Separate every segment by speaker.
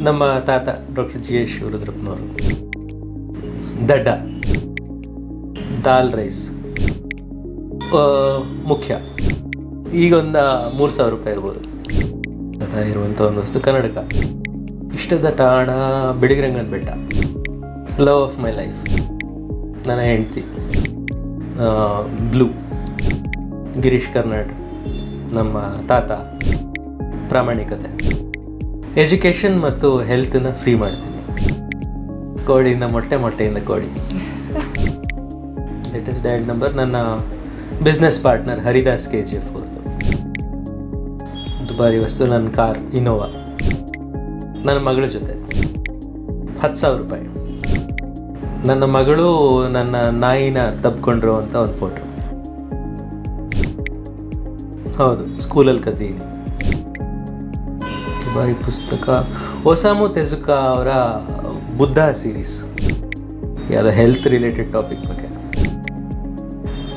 Speaker 1: ನಮ್ಮ ತಾತ doctor G S ಶಿವರುದ್ರಪ್ಪನವರು. ದಡ್ಡ. ದಾಲ್ ರೈಸ್. ಮುಖ್ಯ. ಮುಖ್ಯ ಈಗೊಂದು ಮೂರು ಸಾವಿರ ರೂಪಾಯಿ ಇರ್ಬೋದು. ಸದಾ ಇರುವಂಥ ಒಂದು ವಸ್ತು ಕನ್ನಡಕ. ಇಷ್ಟದ ಟಾಣ ಬಿಳಿಗಿರಂಗನ ಬೆಟ್ಟ. ಲವ್ ಆಫ್ ಮೈ ಲೈಫ್ ನನ್ನ ಹೆಂಡ್ತಿ. ಬ್ಲೂ. ಗಿರೀಶ್ ಕರ್ನಾಡ್ ನಮ್ಮ ತಾತ. ಪ್ರಾಮಾಣಿಕತೆ. ಎಜುಕೇಷನ್ ಮತ್ತು ಹೆಲ್ತನ್ನ ಫ್ರೀ ಮಾಡ್ತೀನಿ. ಕೋಳಿಯಿಂದ ಮೊಟ್ಟೆ, ಮೊಟ್ಟೆಯಿಂದ ಕೋಳಿ. ಲೇಟೆಸ್ಟ್ ಡ್ಯಾಡ್ ನಂಬರ್ ನನ್ನ business partner Haridas K G F ಅವ್ರದ್ದು. ದುಬಾರಿ ವಸ್ತು, ನನ್ನ ಕಾರ್ ಇನೋವಾ ನನ್ನ ಮಗಳ ಜೊತೆ. ಹತ್ತು ಸಾವಿರ ರೂಪಾಯಿ. ನನ್ನ ಮಗಳು ನನ್ನ ನಾಯಿನ ತಬ್ಕೊಂಡಿರುವಂಥ ಒಂದು ಫೋಟೋ ಹೌದು ಸ್ಕೂಲಲ್ಲಿ ಕದ್ದೀನಿ ದುಬಾರಿ ಪುಸ್ತಕ ಒಸಾಮು ತೆಜುಕ ಅವರ ಬುದ್ಧ ಸೀರೀಸ್ ಯಾವುದೋ ಹೆಲ್ತ್ ರಿಲೇಟೆಡ್ ಟಾಪಿಕ್ ಬಗ್ಗೆ.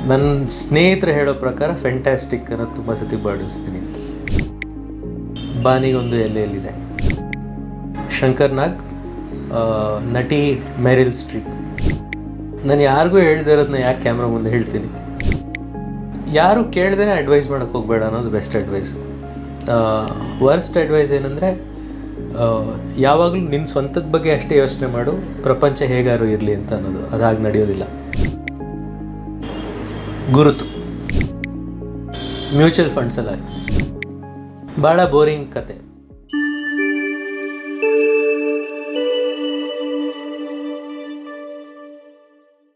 Speaker 1: ನನ್ನ ಸ್ನೇಹಿತರು ಹೇಳೋ ಪ್ರಕಾರ ಫೆಂಟ್ಯಾಸ್ಟಿಕ್ ಅನ್ನೋ ತುಂಬ ಸತಿ ಬಾಡಿಸ್ತೀನಿ ಅಂತ. ಬಾನಿಗೊಂದು ಎಲ್ಲೆಯಲ್ಲಿದೆ ಶಂಕರ್ ನಾಗ್ ನಟಿ ಮೆರಿಲ್ ಸ್ಟ್ರೀಪ್. ನಾನು ಯಾರಿಗೂ ಹೇಳ್ದೇ ಇರೋದನ್ನ ಯಾಕೆ ಕ್ಯಾಮ್ರಾ ಮುಂದೆ ಹೇಳ್ತೀನಿ. ಯಾರು ಕೇಳ್ದೇ ಅಡ್ವೈಸ್ ಮಾಡೋಕ್ಕೆ ಹೋಗಬೇಡ ಅನ್ನೋದು ಬೆಸ್ಟ್ ಅಡ್ವೈಸ್ ವರ್ಸ್ಟ್ ಅಡ್ವೈಸ್ ಏನಂದರೆ ಯಾವಾಗಲೂ ನಿನ್ನ ಸ್ವಂತದ ಬಗ್ಗೆ ಅಷ್ಟೇ ಯೋಚನೆ ಮಾಡು, ಪ್ರಪಂಚ ಹೇಗಾರು ಇರಲಿ ಅಂತ ಅನ್ನೋದು. ಅದಾಗಿ ನಡೆಯೋದಿಲ್ಲ. ಗುರುತು. ಮ್ಯೂಚುವಲ್ ಫಂಡ್ಸಲ್ಲಿ ಆಗ್ತದೆ ಭಾಳ ಬೋರಿಂಗ್ ಕತೆ.